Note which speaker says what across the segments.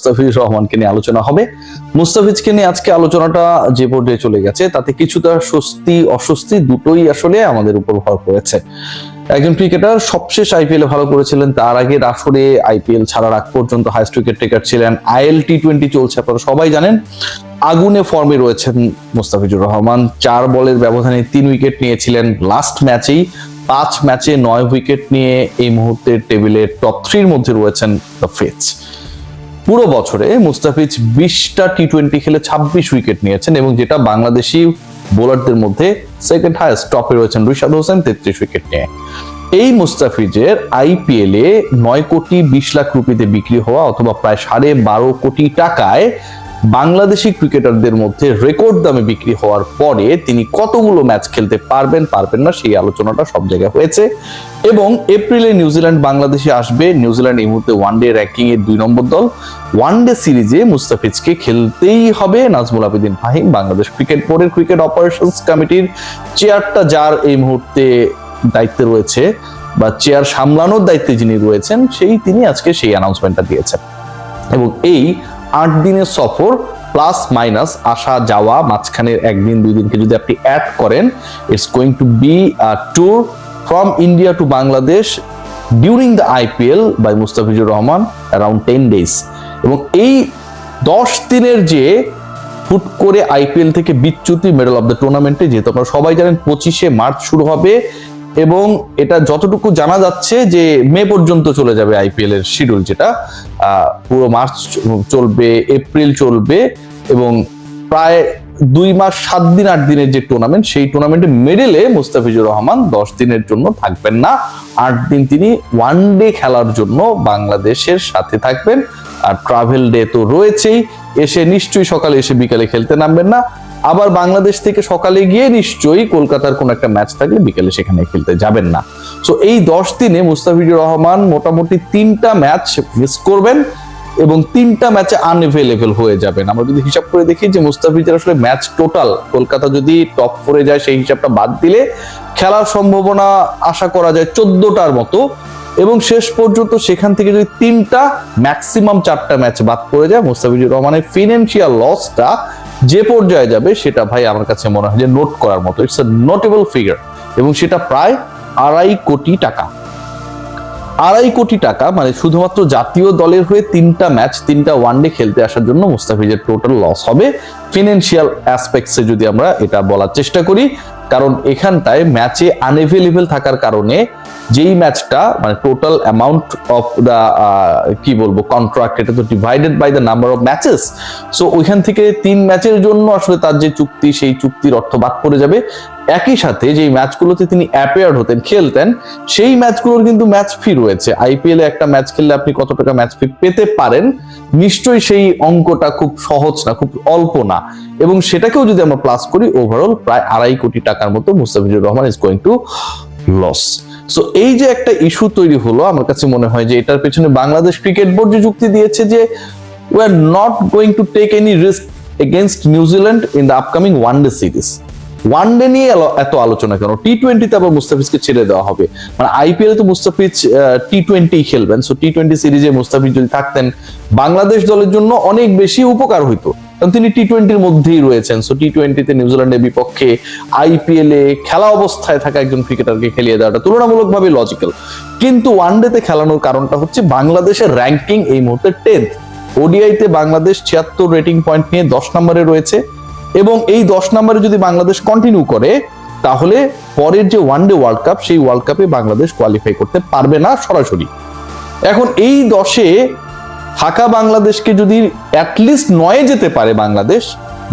Speaker 1: মুস্তাফিজুর রহমানকে নিয়ে আলোচনা হবে। মুস্তাফিজকে নিয়ে আজকে আলোচনাটা যে পর্যায়ে চলে গেছে, তাতে কিছুটা স্বস্তি, অস্বস্তি দুটোই আসলে আমাদের উপর ভর করেছে। একজন ক্রিকেটার সবশেষ আইপিএল ভালো করেছিলেন, তার আগে আসরে আইপিএল ছাড়ার আগ পর্যন্ত হাইস্ট উইকেট টেকার ছিলেন। আইএল টি টোয়েন্টি চলছে, আপনারা সবাই জানেন। আগুনে ফর্মে রয়েছেন মুস্তাফিজুর রহমান। চার বলের ব্যবধানে তিন উইকেট নিয়েছিলেন লাস্ট ম্যাচেই পাঁচ ম্যাচে নয় উইকেট নিয়ে এই মুহূর্তে টেবিলের টপ থ্রির মধ্যে রয়েছেন দ্য ফেচ পুরো বছরে মুস্তাফিজ বিশটা টি টোয়েন্টি খেলে ছাব্বিশ উইকেট নিয়েছেন এবং যেটা বাংলাদেশি বোলারদের মধ্যে সেকেন্ড হায়েস্ট টপে রয়েছেন রুশাদ হোসেন, তেত্রিশ উইকেট নিয়ে। এই মুস্তাফিজের আইপিএল নয় কোটি বিশ লাখ রুপিতে বিক্রি হওয়া অথবা প্রায় সাড়ে বারো কোটি টাকায় বাংলাদেশি ক্রিকেটারদের মধ্যে রেকর্ড দামে বিক্রি হওয়ার পরে তিনি কতগুলো ম্যাচ খেলতে পারবেন পারবেন না, সেই আলোচনাটা সব জায়গায় হয়েছে। এবং এপ্রিলে নিউজিল্যান্ড বাংলাদেশে আসবে। নিউজিল্যান্ড এই মুহূর্তে ওয়ান ডে র্যাঙ্কিং এর দুই নম্বর দল। ওয়ান ডে সিরিজে মুস্তাফিজকে খেলতেই হবে নাজমুল আবেদিন ফাহিম, বাংলাদেশ ক্রিকেট বোর্ডের ক্রিকেট অপারেশনস কমিটির চেয়ারটা যার এই মুহূর্তে দায়িত্বে রয়েছে বা চেয়ার সামলানোর দায়িত্বে যিনি রয়েছেন, সেই তিনি আজকে সেই অ্যানাউন্সমেন্টটা দিয়েছেন। এবং এই আট দিনের সফর প্লাস মাইনাস আসা যাওয়া মাঝখানের একদিন দুই দিনকে যদি আপনি অ্যাড করেন it's going to be tour from India to Bangladesh during the IPL by Mustafizur Rahman around ten days এবং এই দশ দিনের যে হুট করে আইপিএল থেকে বিচ্যুতি মেডেল অফ দ্য টুর্নামেন্টে যেহেতু আপনারা সবাই জানেন পঁচিশে মার্চ শুরু হবে এবং এটা যতটুকু জানা যাচ্ছে যে মে পর্যন্ত চলে যাবে আইপিএল এর শিডিউল যেটা পুরো মার্চ চলবে, এপ্রিল চলবে এবং প্রায় দুই মাস, সাত দিন, আট দিনের যে টুর্নামেন্ট সেই টুর্নামেন্টে মেডেলে মুস্তাফিজুর রহমান দশ দিনের জন্য থাকবেন না। আট দিন তিনি ওয়ান ডে খেলার জন্য বাংলাদেশের সাথে থাকবেন। আর ট্রাভেল ডে তো রয়েছেই। এসে নিশ্চয়ই সকালে এসে বিকালে খেলতে নামবেন না। আবার বাংলাদেশ থেকে সকালে গিয়ে নিশ্চয়ই কলকাতার কোন একটা ম্যাচ থাকলে বিকেলে সেখানে খেলতে যাবেন না। সো এই দশ দিনে মুস্তাফিজুর রহমান মোটামুটি তিনটা ম্যাচ মিস করবেন এবং তিনটা ম্যাচে আনএভেলেবেল হয়ে যাবেন। আমরা যদি হিসাব করে দেখি যে মুস্তাফিজের আসলে ম্যাচ টোটাল কলকাতা যদি টপ ফোরে যায় সেই হিসাবটা বাদ দিলে খেলার সম্ভাবনা আশা করা যায় চোদ্দটার মতো এবং শেষ পর্যন্ত সেখান থেকে যদি তিনটা ম্যাক্সিমাম চারটা ম্যাচ বাদ পড়ে যায়, মুস্তাফিজুর রহমানের ফিনান্সিয়াল লসটা যে পর্যায়ে যাবে সেটা ভাই আমার কাছে মনে হয় যে নোট করার মতো। ইটস এ নোটেবল ফিগার এবং সেটা প্রায় আড়াই কোটি টাকা। আড়াই কোটি টাকা মানে শুধুমাত্র জাতীয় দলের হয়ে তিনটা ম্যাচ তিনটা ওয়ানডে খেলতে আসার জন্য মুস্তাফিজের টোটাল লস হবে। ফিনান্সিয়াল অ্যাসপেক্টসে যদি আমরা এটা বলার চেষ্টা করি কারণ এখানটায় ম্যাচে আনএভেলেবেল থাকার কারণে যেই ম্যাচটা মানে টোটাল অ্যামাউন্ট অফ দ্য কি বলব কন্ট্রাক্ট এটা তো divided by the number of matches so ওইখান থেকে তিন ম্যাচের জন্য আসলে তার যে চুক্তি, সেই চুক্তির অর্থ বাদ পড়ে যাবে। একই সাথে যেই ম্যাচগুলোতে তিনি অ্যাপেয়ার হতেন, খেলতেন, সেই ম্যাচগুলোর কিন্তু ম্যাচ ফি রয়েছে। আইপিএল একটা ম্যাচ খেললে আপনি কত টাকা ম্যাচ ফি পেতে পারেন? নিশ্চয়ই সেই অঙ্কটা খুব সহজ না, খুব অল্প না। এবং সেটাকেও যদি আমরা প্লাস করি ওভারঅল প্রায় আড়াই কোটি টাকার মতো Mustafizur Rahman is going to loss so এই যে একটা ইস্যু তৈরি হলো, আমার কাছে মনে হয় যে এটার পেছনে বাংলাদেশ ক্রিকেট বোর্ড যে যুক্তি দিয়েছে যে we are not going to take any risk against New Zealand in the upcoming one day series one day নিয়ে এত আলোচনা কেন? টি টোয়েন্টিতে আবার মুস্তাফিজকে ছেড়ে দেওয়া হবে। মানে আইপিএল তো মুস্তাফিজ টি টোয়েন্টি খেলবেন। সো টি টোয়েন্টি সিরিজে মুস্তাফিজ যদি থাকতেন, বাংলাদেশ দলের জন্য অনেক বেশি উপকার হইতো। কারণ তিনি টি টোয়েন্টির মধ্যেই রয়েছেন। সো টি টোয়েন্টিতে নিউজিল্যান্ডের বিপক্ষে আইপিএল এ খেলা অবস্থায় থাকা একজন ক্রিকেটারকে খেলিয়ে দেওয়াটা তুলনামূলকভাবে লজিক্যাল কিন্তু ওয়ানডেতে খেলানোর কারণটা হচ্ছে বাংলাদেশের র্যাঙ্কিং এই মুহূর্তে টেন্থ ওডিআইতে বাংলাদেশ ছিয়াত্তর রেটিং পয়েন্ট নিয়ে দশ নম্বরে রয়েছে। এবং এই দশ নম্বরে যদি বাংলাদেশ কন্টিনিউ করে, তাহলে পরের যে ওয়ানডে ওয়ার্ল্ড কাপ সেই ওয়ার্ল্ড কাপে বাংলাদেশ কোয়ালিফাই করতে পারবে না সরাসরি। এখন এই দশে থাকা বাংলাদেশকে যদি অ্যাটলিস্ট নয়ে যেতে পারে বাংলাদেশ,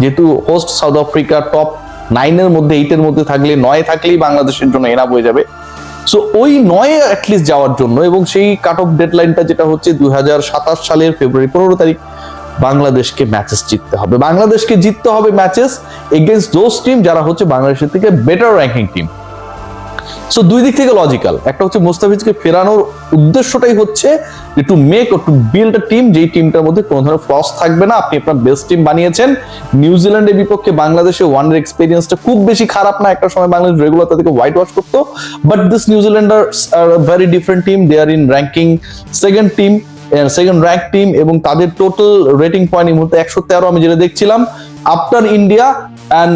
Speaker 1: যেহেতু হোস্ট সাউথ আফ্রিকা টপ নাইনের মধ্যে এইটের মধ্যে থাকলে, নয়ে থাকলেই বাংলাদেশের জন্য এনাফ হয়ে যাবে। সো ওই নয়ে অ্যাটলিস্ট যাওয়ার জন্য এবং সেই কাট অফ ডেডলাইনটা যেটা হচ্ছে দু হাজার সাতাশ সালের ফেব্রুয়ারি পনেরো তারিখ বাংলাদেশকে ম্যাচেস জিততে হবে। বাংলাদেশকে জিততে হবে ম্যাচেস এগেনস্ট দোজ টিম যারা হচ্ছে বাংলাদেশের থেকে বেটার র্যাঙ্কিং টিম সো দুই দিক থেকে লজিক্যাল একটা হচ্ছে মুস্তাফিজকে ফেরানোর উদ্দেশ্যটাই হচ্ছে যে to make to build a team যেই টিমটার মধ্যে কোনো ধরনের ফ্লস থাকবে না, আপনি আপনার বেস্ট টিম বানিয়েছেন। নিউজিল্যান্ডের বিপক্ষে বাংলাদেশে ওয়ান ডে এক্সপিরিয়েন্সটা খুব বেশি খারাপ না, একটা সময় বাংলাদেশ রেগুলার তাদেরকে হোয়াইট ওয়াশ করতো but this New Zealander are very different team they are in ranking second team second rank team এবং তাদের টোটাল রেটিং পয়েন্ট এই মুহূর্তে একশো তেরো আমি যেটা দেখছিলাম after India and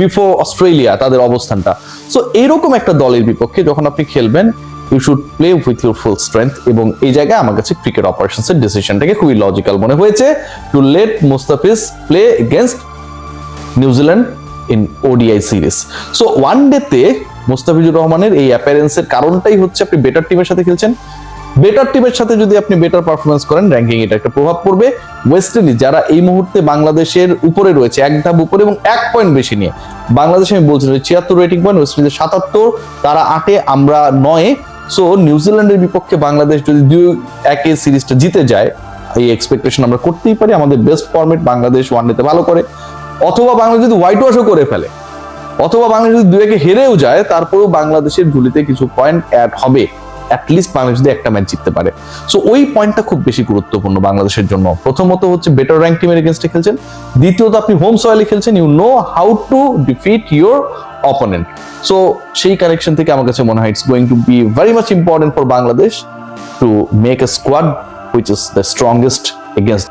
Speaker 1: before Australia তাদের অবস্থানটা। সো এইরকম একটা দলের বিপক্ষে যখন আপনি খেলবেন you should play with your full strength এবং এই জায়গায় আমার কাছে ক্রিকেট অপারেশনস এর ডিসিশনটাকে খুবই লজিক্যাল মনে হয়েছে to let Mustafiz play against New Zealand in ODI series so one ডেতে মুস্তাফিজুর রহমানের এই অ্যাপিয়ারেন্সের কারণটাই হচ্ছে আপনি বেটার টিমের সাথে খেলছেন। বেটার টিমের সাথে যদি আপনি বেটার পারফরমেন্স করেন র্যাঙ্কিং এটা একটা প্রভাব পড়বে। ওয়েস্ট ইন্ডিজ যারা এই মুহূর্তে বাংলাদেশের উপরে রয়েছে, এক ধাপ উপরে এবং এক পয়েন্ট বেশি নিয়ে। বাংলাদেশ আমি বলছিলাম ছিয়াত্তর রেটিং পয়েন্ট ওয়েস্ট ইন্ডিজের সাতাত্তর, তারা আটে, আমরা নয়ে। সো নিউজিল্যান্ডের বিপক্ষে বাংলাদেশ যদি দুই, একে সিরিজটা জিতে যায়, এই এক্সপেকটেশন আমরা করতেই পারি। আমাদের বেস্ট ফরম্যাট বাংলাদেশ ওয়ান ওয়ানডেতে ভালো করে। অথবা বাংলাদেশ যদি হোয়াইট ওয়াশও করে ফেলে, অথবা বাংলাদেশ যদি দুই একে হেরেও যায়, তারপরেও বাংলাদেশের ঝুলিতে কিছু পয়েন্ট অ্যাড হবে। অ্যাটলিস্ট বাংলাদেশ যদি একটা ম্যাচ জিততে পারে। সো ওই পয়েন্টটা খুব বেশি গুরুত্বপূর্ণ বাংলাদেশের জন্য। প্রথমত হচ্ছে বেটার র্যাঙ্ক টিমের এগেনস্টে খেলছেন। দ্বিতীয়ত আপনি হোম সয়েলে খেলছেন you know how to defeat your opponent so সেই কানেকশন থেকে আমার কাছে মনে হয় it's going to be very much important for Bangladesh to make a squad which is the strongest against